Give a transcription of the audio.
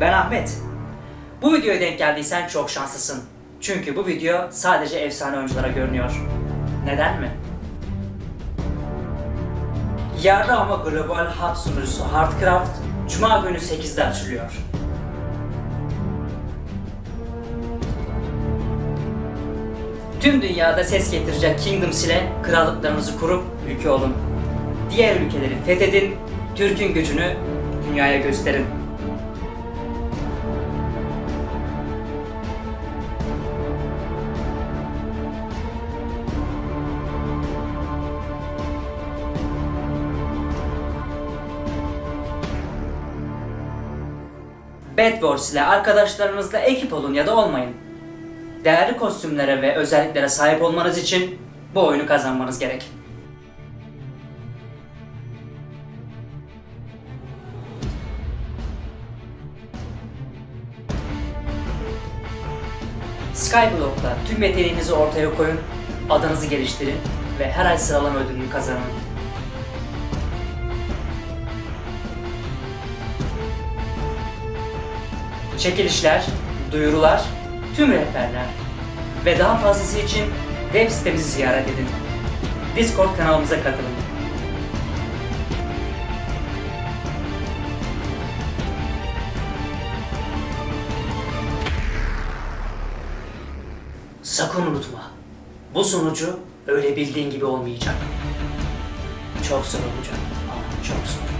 Ben Ahmet. Bu videoya denk geldiysen çok şanslısın. Çünkü bu video sadece efsane oyunculara görünüyor. Neden mi? Yerli ama global hub sunucusu Hardcraft Cuma günü 8'de açılıyor. Tüm dünyada ses getirecek Kingdoms ile krallıklarınızı kurup ülke olun. Diğer ülkeleri fethedin, Türk'ün gücünü dünyaya gösterin. Bad Wars ile arkadaşlarınızla ekip olun ya da olmayın. Değerli kostümlere ve özelliklere sahip olmanız için bu oyunu kazanmanız gerek. Skyblock'ta tüm yeteneğinizi ortaya koyun, adınızı geliştirin ve her ay sıralama ödülünü kazanın. Çekilişler, duyurular, tüm rehberler ve daha fazlası için web sitemizi ziyaret edin. Discord kanalımıza katılın. Sakın unutma. Bu sunucu öyle bildiğin gibi olmayacak. Çok zor olacak ama çok zor.